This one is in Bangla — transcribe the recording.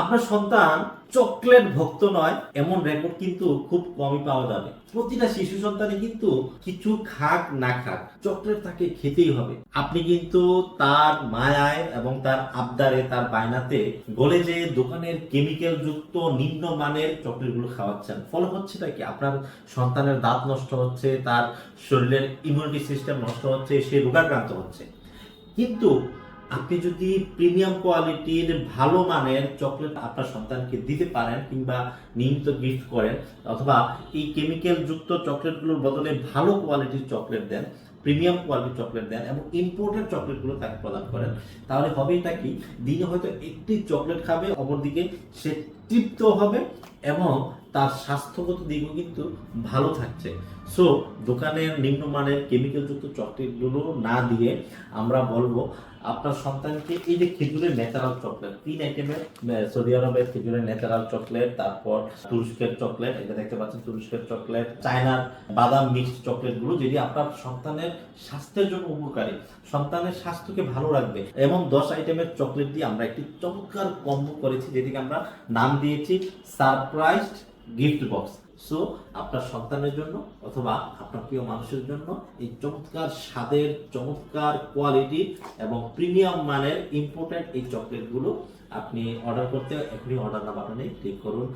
আপনার সন্তান চকলেট ভক্ত নয়, এমন রেকর্ড কিন্তু খুব কমই পাওয়া যাবে। প্রতিটা শিশু সন্তানে কিন্তু কিছু খাক না খাক, চকলেট তাকে খেতেই হবে। আপনি কিন্তু তার মায়ায় এবং তার আবদারে, তার বায়নাতে গলে যে দোকানের কেমিক্যাল যুক্ত নিম্নমানের চকলেটগুলো খাওয়াচ্ছেন। ফলে হচ্ছেটা কি? আপনার সন্তানের দাঁত নষ্ট হচ্ছে, তার শরীরের ইমিউনিটি সিস্টেম নষ্ট হচ্ছে, সে রোগাক্রান্ত হচ্ছে। কিন্তু আপনি যদি প্রিমিয়াম কোয়ালিটির ভালো মানের চকলেট আপনার সন্তানকে দিতে পারেন কিংবা নিয়মিত গিফট করেন, অথবা এই কেমিক্যাল যুক্ত চকলেটগুলোর বদলে ভালো কোয়ালিটির চকলেট দেন, প্রিমিয়াম কোয়ালিটির চকলেট দেন এবং ইম্পোর্টেড চকলেটগুলো তাকে প্রদান করেন, তাহলে হবে এটা কি, দিনে হয়তো একটি চকলেট খাবে, অপরদিকে সে তৃপ্ত হবে এবং তার স্বাস্থ্যগত দিকও কিন্তু ভালো থাকছে। সো দোকানের নিম্নমানের কেমিক্যালযুক্ত চকলেটগুলো না দিয়ে আমরা বলব, আপনার সন্তানকে এই যে খেজুরের ন্যাচারাল চকলেট তিন আইটেমের সৌদি আরবের খেজুরের ন্যাচারাল চকলেট তারপর তুরস্কের চকলেট এটা দেখতে পাচ্ছেন তুরস্কের চকলেট চায়নার বাদাম মিক্সড চকলেটগুলো যেটি আপনার সন্তানের স্বাস্থ্যের জন্য উপকারী। সন্তানের স্বাস্থ্যকে ভালো রাখবে এবং দশ আইটেমের চকলেট দিয়ে আমরা একটি চমৎকার কম্বো করেছি, যেটিকে আমরা নাম দিয়েছি সারপ্রাইজ গিফট বক্স সো আপনার সন্তানের জন্য অথবা আপনার প্রিয় মানুষের জন্য এই চমৎকার স্বাদের, চমৎকার কোয়ালিটি এবং প্রিমিয়াম মানের ইম্পর্টেন্ট এই চকলেটগুলো আপনি অর্ডার করতে এখনই অর্ডার না বাটনে ক্লিক করুন।